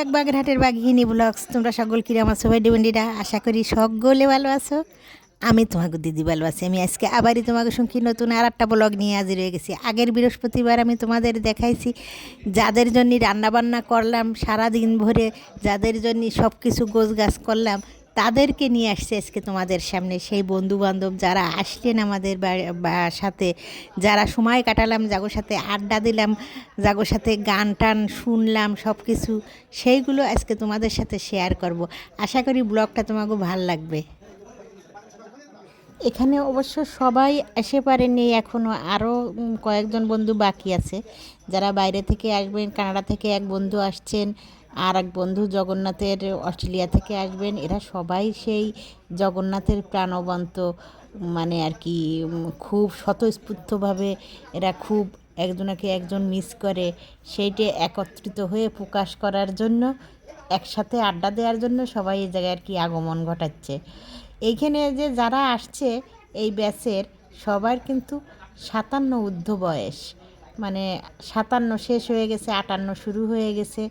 Back বাগেরহাটের বাঘিনী blogs, তোমরা সকল কিরাম আছো ভাই ডিবন্ডিরা আশা করি সকলে ভালো আছো। আমি তোমাকে দিদি ভালো আছি। আমি আজকে আবারই তোমাকে শুনছি নতুন আর একটা ব্লগ নিয়ে হাজির হয়ে গেছি। আগের বৃহস্পতিবার আমি তোমাদের দেখাইছি, যাদের জন্য রান্নাবান্না করলাম সারা দিন ভরে যাদের জন্য সব কিছু গোছ গাছ করলাম তাদেরকে নিয়ে আসছে আজকে তোমাদের সামনে। সেই বন্ধু বান্ধব যারা আসলেন আমাদের সাথে, যারা সময় কাটালাম যাগোর সাথে, আড্ডা দিলাম যাগোর সাথে, গান টান শুনলাম সব কিছু সেইগুলো আজকে তোমাদের সাথে শেয়ার করব। আশা করি ব্লগটা তোমাকে ভালো লাগবে। এখানে অবশ্য সবাই এসে পারেনি এখনও আরও কয়েকজন বন্ধু বাকি আছে। যারা বাইরে থেকে আসবেন, কানাডা থেকে এক বন্ধু আসছেন আর এক বন্ধু জগন্নাথের অস্ট্রেলিয়া থেকে আসবেন। এরা সবাই সেই জগন্নাথের প্রাণবন্ত মানে আর কি খুব স্বতঃস্ফূর্তভাবে এরা খুব একজনকে একজন মিস করে। সেইটে একত্রিত হয়ে প্রকাশ করার জন্য, একসাথে আড্ডা দেওয়ার জন্য সবাই এই জায়গায় আর কি আগমন ঘটাচ্ছে। এইখানে যে যারা আসছে এই ব্যাচের, সবার কিন্তু সাতান্ন ঊর্ধ্ব বয়স। মানে সাতান্ন শেষ হয়ে গেছে, আটান্ন শুরু হয়ে গেছে।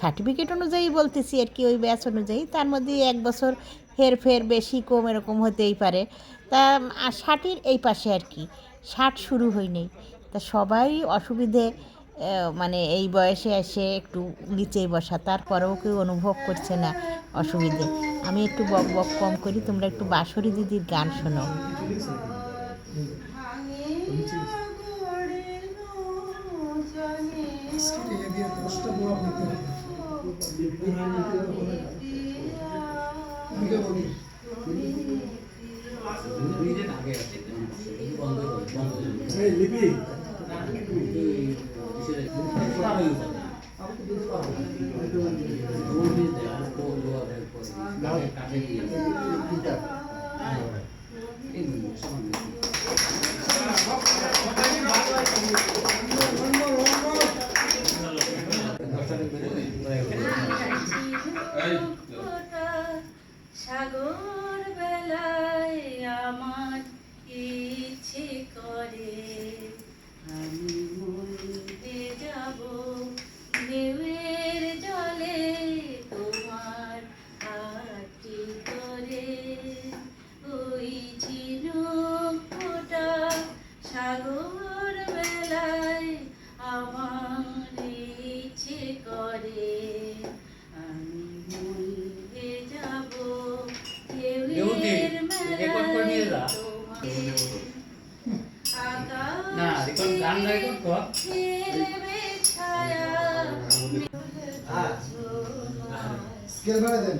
সার্টিফিকেট অনুযায়ী বলতেছি আর কি, ওই ব্যাচ অনুযায়ী। তার মধ্যে এক বছর হেরফের বেশি, কম এরকম হতেই পারে। তা ষাটের এই পাশে আর কি, ষাট শুরু হয়নি তা সবাই অসুবিধে মানে এই বয়সে এসে একটু নিচেই বসা, তারপরেও কেউ অনুভব করছে না অসুবিধে। আমি একটু বক বক কম করি, তোমরা একটু বাঁশরি দিদির গান শোনো সাগর বাড়া দেন।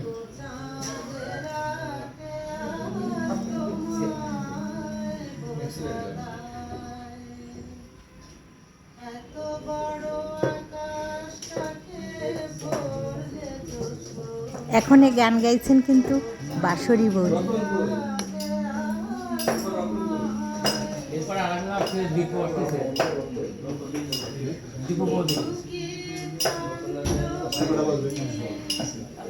এখন এই গান গাইছেন কিন্তু বাঁশরি আরেকটা আছে দীপু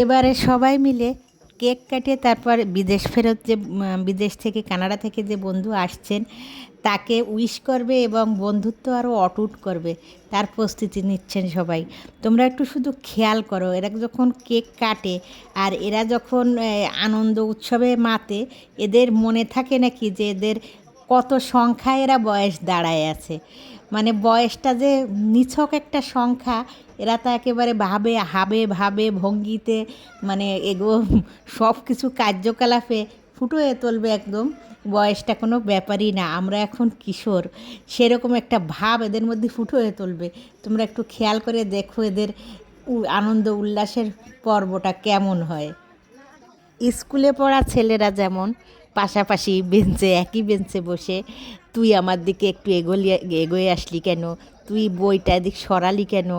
এবারে সবাই মিলে কেক কাটিয়ে তারপর বিদেশ ফেরত যে বিদেশ থেকে কানাডা থেকে যে বন্ধু আসছেন, তাকে উইশ করবে এবং বন্ধুত্ব আরও অটুট করবে, তার প্রস্তুতি নিচ্ছেন সবাই। তোমরা একটু শুধু খেয়াল করো, এরা যখন কেক কাটে আর এরা যখন আনন্দ উৎসবে মাতে, এদের মনে থাকে নাকি যে এদের কত সংখ্যায় এরা বয়স দাঁড়ায় আছে? মানে বয়সটা যে নিছক একটা সংখ্যা, এরা তো একেবারে ভাবে, হাবে, ভাবে, ভঙ্গিতে মানে এগো সব কিছু কার্যকলাপে ফুটোয়ে তুলবে একদম। বয়সটা কোনো ব্যাপারই না, আমরা এখন কিশোর, সেরকম একটা ভাব এদের মধ্যে ফুটোয়ে তুলবে। তোমরা একটু খেয়াল করে দেখো এদের আনন্দ উল্লাসের পর্বটা কেমন হয়। স্কুলে পড়া ছেলেরা যেমন পাশাপাশি বেঞ্চে, একই বেঞ্চে বসে তুই আমার দিকে একটু এগোলি, এগোয়ে আসলি কেন? তুই বইটা এদিক সরালি কেন?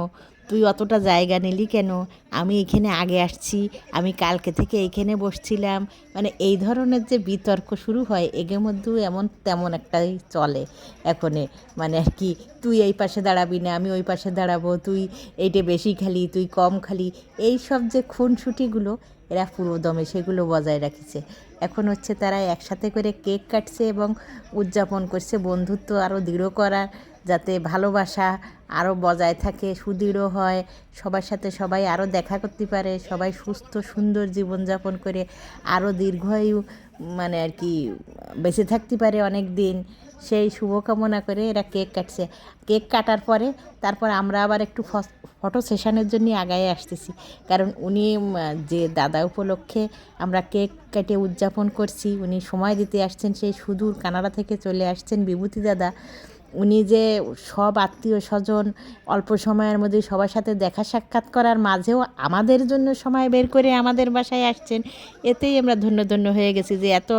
তুই অতটা জায়গা নিলি কেন? আমি এখানে আগে আসছি, আমি কালকে থেকে এইখানে বসছিলাম। মানে এই ধরনের যে বিতর্ক শুরু হয়, এগের মধ্যেও এমন তেমন একটাই চলে এখনে। মানে আর কি, তুই এই পাশে দাঁড়াবি না, আমি ওই পাশে দাঁড়াবো, তুই এইটা বেশি খালি, তুই কম খালি। এই সব যে খুনসুটিগুলো, এরা পুরো দমে সেগুলো বজায় রাখিছে। এখন হচ্ছে তারা একসাথে করে কেক কাটছে এবং উদযাপন করছে, বন্ধুত্ব আরও দৃঢ় করার যাতে ভালোবাসা আরও বজায় থাকে, সুদৃঢ় হয়। সবার সাথে সবাই আরও দেখা করতে পারে, সবাই সুস্থ, সুন্দর জীবনযাপন করে আরও দীর্ঘায়ু মানে আর কি, বেঁচে থাকতে পারে অনেক দিন সেই শুভকামনা করে এরা কেক কাটছে। কেক কাটার পরে তারপর আমরা আবার একটু ফটো সেশনের জন্য আগায় আসতেছি। কারণ উনি, যে দাদা উপলক্ষে আমরা কেক কেটে উদযাপন করছি, উনি সময় দিতে আসছেন সেই সুদূর কানাডা থেকে চলে আসছেন বিভূতি দাদা। উনি যে সব আত্মীয় স্বজন অল্প সময়ের মধ্যে সবার সাথে দেখা সাক্ষাৎ করার মাঝেও আমাদের জন্য সময় বের করে আমাদের বাসায় আসছেন, এতেই আমরা ধন্য ধন্য হয়ে গেছি যে এত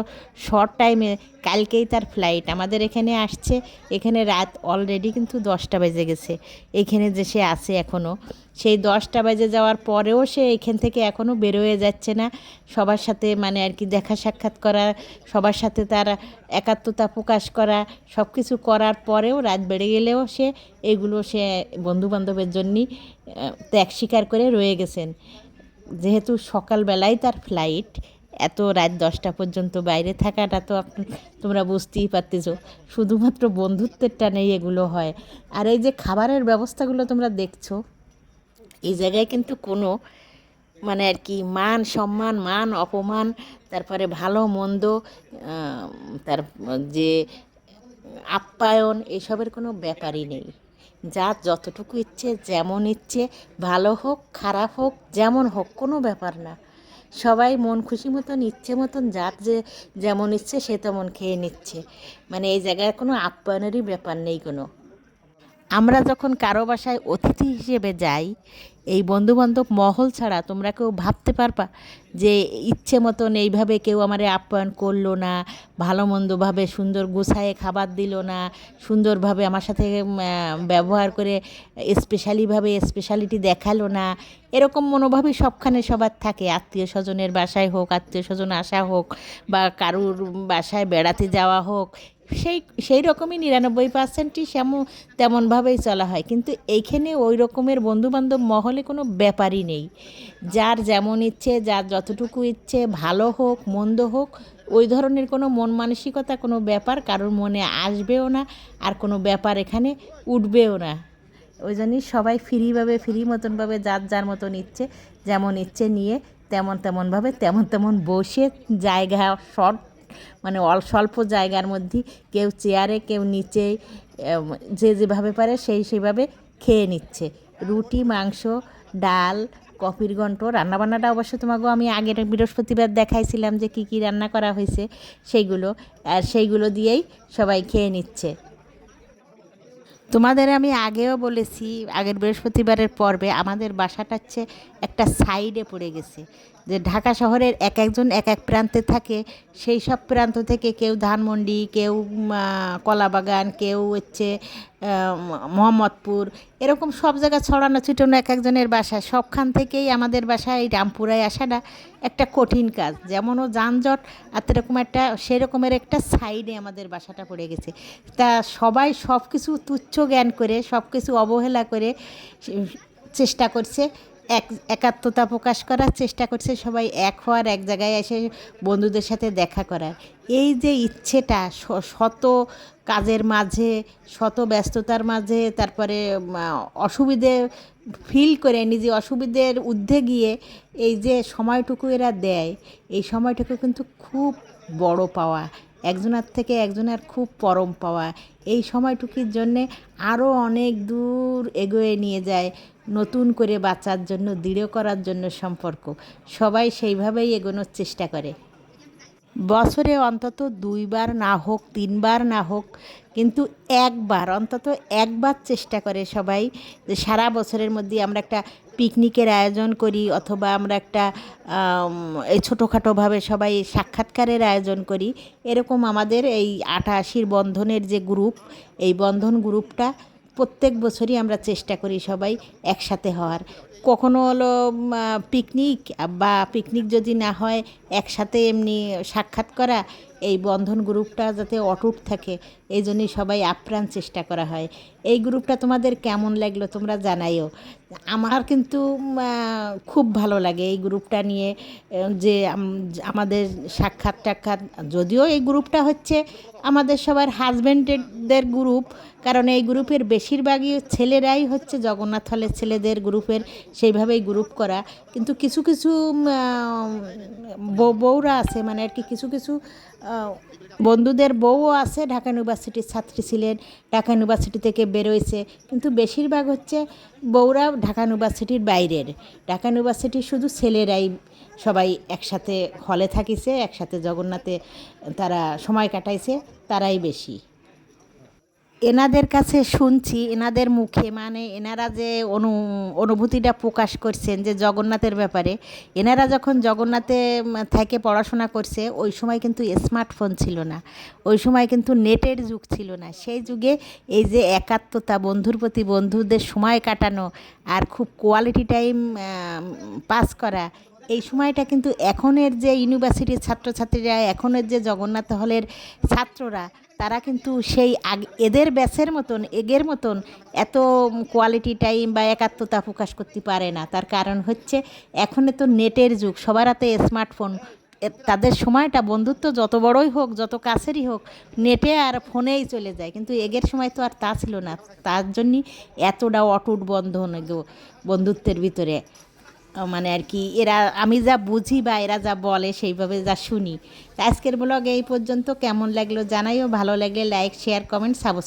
শর্ট টাইমে কালকেই তার ফ্লাইট আমাদের এখানে আসছে, এখানে রাত অলরেডি কিন্তু দশটা বেজে গেছে, এখানে যে সে আছে এখনও সেই দশটা বাজে যাওয়ার পরেও সে এখান থেকে এখনও বেরোয়ে যাচ্ছে না। সবার সাথে মানে আর কি দেখা সাক্ষাৎ করা, সবার সাথে তার একাত্মতা প্রকাশ করা সব কিছু করার পরেও রাত বেড়ে গেলেও সে এগুলো সে বন্ধুবান্ধবের জন্যই ত্যাগ স্বীকার করে রয়ে গেছেন। যেহেতু সকালবেলায় তার ফ্লাইট এত রাত দশটা পর্যন্ত বাইরে থাকাটা তো তোমরা বুঝতেই পারতেছ। শুধুমাত্র বন্ধুত্বের টানেই এগুলো হয়। আর এই যে খাবারের ব্যবস্থাগুলো তোমরা দেখছ এই জায়গায় কিন্তু কোনো মানে আর কি মান, সম্মান, মান, অপমান, তারপরে ভালো, মন্দ তার যে আপ্যায়ন, এসবের কোনো ব্যাপারই নেই। যার যতটুকু ইচ্ছে, যেমন ইচ্ছে, ভালো হোক, খারাপ হোক, যেমন হোক, কোনো ব্যাপার না। সবাই মন খুশি মতন, ইচ্ছে মতন, যার যে যেমন ইচ্ছে, সে তেমন খেয়ে নিচ্ছে। মানে এই জায়গায় কোনো আপ্যায়নেরই ব্যাপার নেই কোনো। আমরা যখন কারও বাসায় অতিথি হিসেবে যাই, এই বন্ধুবান্ধব মহল ছাড়া তোমরা কেউ ভাবতে পারবা যে ইচ্ছে মতন এইভাবে কেউ আমারে আপ্যায়ন করল না, ভালো মন্দভাবে সুন্দর গুছায়ে খাবার দিল না, সুন্দরভাবে আমার সাথে ব্যবহার করে স্পেশালিভাবে স্পেশালিটি দেখাল না। এরকম মনোভাবই সবখানে সবার থাকে। আত্মীয় স্বজনের বাসায় হোক আত্মীয় স্বজন আসা হোক বা কারুর বাসায় বেড়াতে যাওয়া হোক সেই সেই রকমই নিরানব্বই পার্সেন্টই সেমন তেমনভাবেই চলা হয়। কিন্তু এইখানে ওই রকমের বন্ধুবান্ধব মহলে কোনো ব্যাপারই নেই। যার যেমন ইচ্ছে, যার যতটুকু ইচ্ছে, ভালো হোক, মন্দ হোক, ওই ধরনের কোনো মন মানসিকতা, কোনো ব্যাপার কারোর মনে আসবেও না আর কোনো ব্যাপার এখানে উঠবেও না। ওই জন্যই সবাই ফ্রিভাবে, ফ্রি মতনভাবে, যার যার মতন ইচ্ছে, যেমন ইচ্ছে নিয়ে তেমন তেমনভাবে, তেমন তেমন বসে জায়গা, শর্ট মানে স্বল্প জায়গার মধ্যে কেউ চেয়ারে, কেউ নিচে যে যেভাবে পারে সেই সেইভাবে খেয়ে নিচ্ছে। রুটি, মাংস, ডাল, কফির ঘন্ট, রান্নাবান্নাটা অবশ্য তোমাকে আমি আগের বৃহস্পতিবার দেখাইছিলাম যে কি কি রান্না করা হয়েছে, সেইগুলো, আর সেইগুলো দিয়েই সবাই খেয়ে নিচ্ছে। তোমাদের আমি আগেও বলেছি, আগের বৃহস্পতিবারের পর্বে আমাদের বাসাটা হচ্ছে একটা সাইডে পড়ে গেছে। যে ঢাকা শহরের এক একজন এক এক প্রান্তে থাকে, সেই সব প্রান্ত থেকে কেউ ধানমন্ডি, কেউ কলাবাগান, কেউ হচ্ছে মোহাম্মদপুর, এরকম সব জায়গায় ছড়ানো ছিটানো এক একজনের বাসা সবখান থেকেই আমাদের বাসায় এই রামপুরায় আসাটা একটা কঠিন কাজ। যেমনও যানজট আর সেরকম একটা, সেরকমের একটা সাইডে আমাদের বাসাটা পড়ে গেছে। তা সবাই সব কিছু তুচ্ছ জ্ঞান করে সব কিছু অবহেলা করে চেষ্টা করছে। এক, একাত্মতা প্রকাশ করার চেষ্টা করছে, সবাই এক হওয়ার এক জায়গায় এসে বন্ধুদের সাথে দেখা করার। এই যে ইচ্ছেটা শত কাজের মাঝে, শত ব্যস্ততার মাঝে, তারপরে অসুবিধে ফিল করে, নিজে অসুবিধের ঊর্ধ্বে গিয়ে এই যে সময়টুকু এরা দেয়, এই সময়টুকু কিন্তু খুব বড় পাওয়া, একজনের থেকে একজনের খুব পরম পাওয়া। এই সময়টুকুর জন্যে আরও অনেক দূর এগোয়ে নিয়ে যায় নতুন করে বাঁচার জন্য, দৃঢ় করার জন্য সম্পর্ক। সবাই সেইভাবেই এগোনোর চেষ্টা করে। বছরে অন্তত দুইবার না হোক, তিনবার না হোক, কিন্তু একবার, অন্তত একবার চেষ্টা করে সবাই যে সারা বছরের মধ্যে আমরা একটা পিকনিকের আয়োজন করি অথবা আমরা একটা এই ছোটোখাটোভাবে সবাই সাক্ষাৎকারের আয়োজন করি। এরকম আমাদের এই আটাশির বন্ধনের যে গ্রুপ, এই বন্ধন গ্রুপটা প্রত্যেক বছরই আমরা চেষ্টা করি সবাই একসাথে হওয়ার। কখনো হলো পিকনিক বা পিকনিক যদি না হয়, একসাথে এমনি সাক্ষাৎ করা এই বন্ধন গ্রুপটা যাতে অটুট থাকে, এই জন্যই সবাই আপ্রাণ চেষ্টা করা হয়। এই গ্রুপটা তোমাদের কেমন লাগল তোমরা জানাইও। আমার কিন্তু খুব ভালো লাগে এই গ্রুপটা নিয়ে যে আমাদের সাক্ষাৎ টাক্ষাৎ যদিও এই গ্রুপটা হচ্ছে আমাদের সবার হাজব্যান্ডের গ্রুপ, কারণ এই গ্রুপের বেশিরভাগই ছেলেরাই হচ্ছে জগন্নাথ হলের ছেলেদের গ্রুপের সেইভাবেই গ্রুপ করা। কিন্তু কিছু কিছু বউরা আছে মানে আর কি কিছু কিছু বন্ধুদের বউও আছে, ঢাকা ইউনিভার্সিটির ছাত্রী ছিলেন, ঢাকা ইউনিভার্সিটি থেকে বেরোয়েছে কিন্তু বেশিরভাগ হচ্ছে বউরাও ঢাকা ইউনিভার্সিটির বাইরের। ঢাকা ইউনিভার্সিটির শুধু ছেলেরাই সবাই একসাথে হলে থাকিছে, একসাথে জগন্নাথে তারা সময় কাটাইছে, তারাই বেশি। এনাদের কাছে শুনছি, এনাদের মুখে মানে এনারা যে অনু, অনুভূতিটা প্রকাশ করছেন যে জগন্নাথের ব্যাপারে, এনারা যখন জগন্নাথে থেকে পড়াশোনা করছে, ওই সময় কিন্তু স্মার্টফোন ছিল না। ওই সময় কিন্তু নেটের যুগ ছিল না। সেই যুগে এই যে একাত্মতা, বন্ধুর প্রতি বন্ধুদের সময় কাটানো আর খুব কোয়ালিটি টাইম পাস করা, এই সময়টা কিন্তু এখনের যে ইউনিভার্সিটির ছাত্রছাত্রীরা, এখনের যে জগন্নাথ হলের ছাত্ররা তারা কিন্তু সেই আগ এদের ব্যাচের মতন, এগের মতন এত কোয়ালিটি টাইম বা একাত্মতা প্রকাশ করতে পারে না। তার কারণ হচ্ছে এখন তো নেটের যুগ, সবার হাতে স্মার্টফোন তাদের সময়টা বন্ধুত্ব যত বড়ই হোক, যত কাছেরই হোক, নেটে আর ফোনেই চলে যায়। কিন্তু এগের সময় তো আর তা ছিল না। তার জন্যই এতটা অটুট বন্ধন বন্ধুত্বের ভিতরে। মানে আর কি, এরা, আমি যা বুঝি বা এরা যা বলে সেইভাবে যা শুনি। আজকের ব্লগ এই পর্যন্ত। কেমন লাগল জানাইও, ভালো লাগলে লাইক শেয়ার কমেন্ট সাবস্ক্রাইব